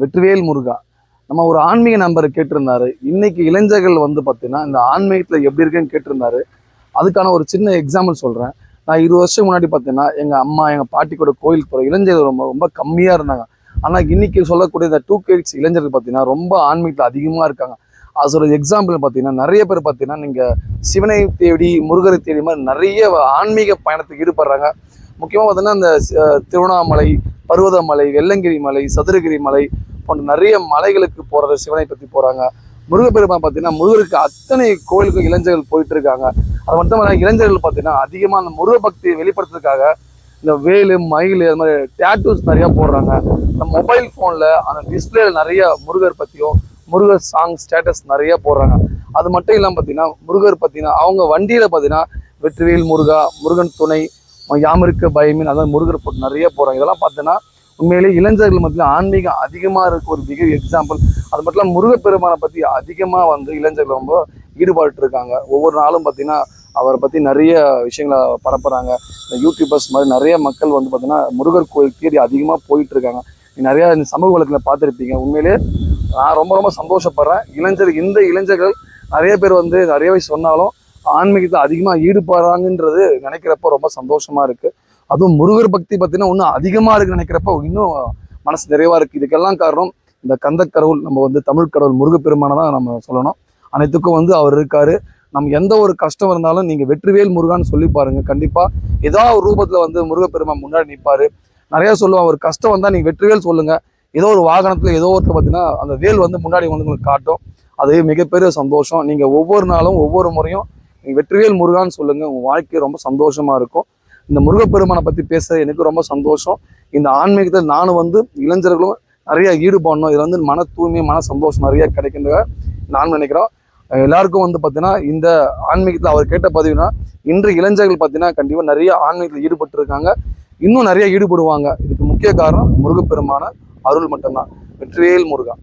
வெற்றிவேல் முருகா. நம்ம ஒரு ஆன்மீக நம்பர் கேட்டிருந்தாரு. இன்னைக்கு இளைஞர்கள் வந்து பார்த்தீங்கன்னா இந்த ஆன்மீகத்தில் எப்படி இருக்குன்னு கேட்டிருந்தாரு. அதுக்கான ஒரு சின்ன எக்ஸாம்பிள் சொல்கிறேன் நான் இருபது வருஷம் முன்னாடி பார்த்தீங்கன்னா எங்கள் அம்மா எங்கள் பாட்டி கூட கோயிலுக்கு போகிற இளைஞர்கள் ரொம்ப ரொம்ப கம்மியாக இருந்தாங்க. ஆனால் இன்னைக்கு சொல்லக்கூடிய இந்த டூ கேட்ஸ் இளைஞர்கள் பார்த்தீங்கன்னா ரொம்ப ஆன்மீகத்தில் அதிகமாக இருக்காங்க. அது ஒரு எக்ஸாம்பிள் பார்த்தீங்கன்னா நிறைய பேர் பார்த்தீங்கன்னா நீங்கள் சிவனை தேடி முருகரை தேடி மாதிரி நிறைய ஆன்மீக பயணத்துக்கு ஈடுபடுறாங்க. முக்கியமாக பார்த்தீங்கன்னா இந்த திருவண்ணாமலை பருவதமலை வெள்ளங்கிரி மலை சதுரகிரி மலை போன்ற நிறைய மலைகளுக்கு போகிறது சிவனை பற்றி போகிறாங்க முருகப்பெருமான் பார்த்தீங்கன்னா முருகருக்கு அத்தனை கோயிலுக்கும் இளைஞர்கள் போயிட்டு இருக்காங்க அது மட்டும் இல்லாமல் இளைஞர்கள் பார்த்தீங்கன்னா அதிகமாக அந்த முருக பக்தியை வெளிப்படுத்துறதுக்காக இந்த வேலு மயில் அது மாதிரி டேட்டூஸ் நிறையா போடுறாங்க. இந்த மொபைல் ஃபோனில் அந்த டிஸ்பிளேல நிறைய முருகர் பற்றியும் முருகர் சாங் ஸ்டேட்டஸ் நிறைய போடுறாங்க. அது மட்டும் இல்லாமல் பார்த்தீங்கன்னா முருகர் பார்த்தீங்கன்னா அவங்க வண்டியில் பார்த்தீங்கன்னா வெற்றிவேல் முருகா முருகன் துணை யாமிருக்க பயமின் அதான் முருகர் போட்டு நிறைய போகிறாங்க இதெல்லாம் பார்த்தீங்கன்னா உண்மையிலே இளைஞர்கள் மத்தியில் ஆன்மீகம் அதிகமாக இருக்க ஒரு மிக எக்ஸாம்பிள் அது மட்டும் இல்லாமல் முருகப்பெருமானை பற்றி அதிகமாக வந்து இளைஞர்கள் ரொம்ப ஈடுபாட்டு இருக்காங்க. ஒவ்வொரு நாளும் பார்த்தீங்கன்னா அவரை பற்றி நிறைய விஷயங்களை பரப்புகிறாங்க இந்த யூடியூபர்ஸ் மாதிரி நிறைய மக்கள் வந்து பார்த்தீங்கன்னா முருகர் கோயில் தேடி அதிகமாக போயிட்டு இருக்காங்க. நிறையா இந்த சமூக வழக்கில் பார்த்துருப்பீங்க. உண்மையிலேயே நான் ரொம்ப ரொம்ப சந்தோஷப்படுறேன். இளைஞர் இந்த இளைஞர்கள் நிறைய பேர் வந்து நிறையவே சொன்னாலும் ஆன்மீகத்தில் அதிகமாக ஈடுபடுறாங்கன்றது நினைக்கிறப்ப ரொம்ப சந்தோஷமாக இருக்குது அதுவும் முருகர் பக்தி பார்த்தீங்கன்னா இன்னும் அதிகமாக இருக்குன்னு நினைக்கிறப்ப இன்னும் மனசு நிறைவாக இருக்குது இதுக்கெல்லாம் காரணம் இந்த கந்த கடவுள். நம்ம வந்து தமிழ் கடவுள் முருகப்பெருமானை தான் நம்ம சொல்லணும். அனைத்துக்கும் வந்து அவர் இருக்காரு. நம்ம எந்த ஒரு கஷ்டம் இருந்தாலும் நீங்கள் வெற்றிவேல் முருகான்னு சொல்லி பாருங்க. கண்டிப்பாக ஏதாவது ஒரு ரூபத்தில் வந்து முருகப்பெருமான் முன்னாடி நிற்பாரு நிறையா சொல்லுவான் ஒரு கஷ்டம் வந்தால் நீங்கள் வெற்றிவேல் சொல்லுங்கள் ஏதோ ஒரு வாகனத்தில் ஏதோ ஒருத்தர் பார்த்தீங்கன்னா அந்த வேல் வந்து முன்னாடி வந்து உங்களுக்கு காட்டும். அது மிகப்பெரிய சந்தோஷம். நீங்கள் ஒவ்வொரு நாளும் ஒவ்வொரு முறையும் நீங்கள் வெற்றிவேல் முருகான்னு சொல்லுங்கள் உங்கள் வாழ்க்கை ரொம்ப சந்தோஷமாக இருக்கும். இந்த முருகப்பெருமானை பற்றி பேச எனக்கு ரொம்ப சந்தோஷம். இந்த ஆன்மீகத்தில் நானும் வந்து இளைஞர்களும் நிறைய ஈடுபடணும். இதில் வந்து மன தூய்மை மன சந்தோஷம் நிறைய கிடைக்கின்ற நான் நினைக்கிறோம் எல்லாருக்கும் வந்து பார்த்தீங்கன்னா இந்த ஆன்மீகத்தில் அவர் கேட்ட பதிவுனா இன்று இளைஞர்கள் பார்த்தீங்கன்னா கண்டிப்பாக நிறைய ஆன்மீகத்தில் ஈடுபட்டு இருக்காங்க இன்னும் நிறைய ஈடுபடுவாங்க. இதுக்கு முக்கிய காரணம் முருகப்பெருமான அருள் மட்டும்தான். வெற்றிவேல் முருகன்.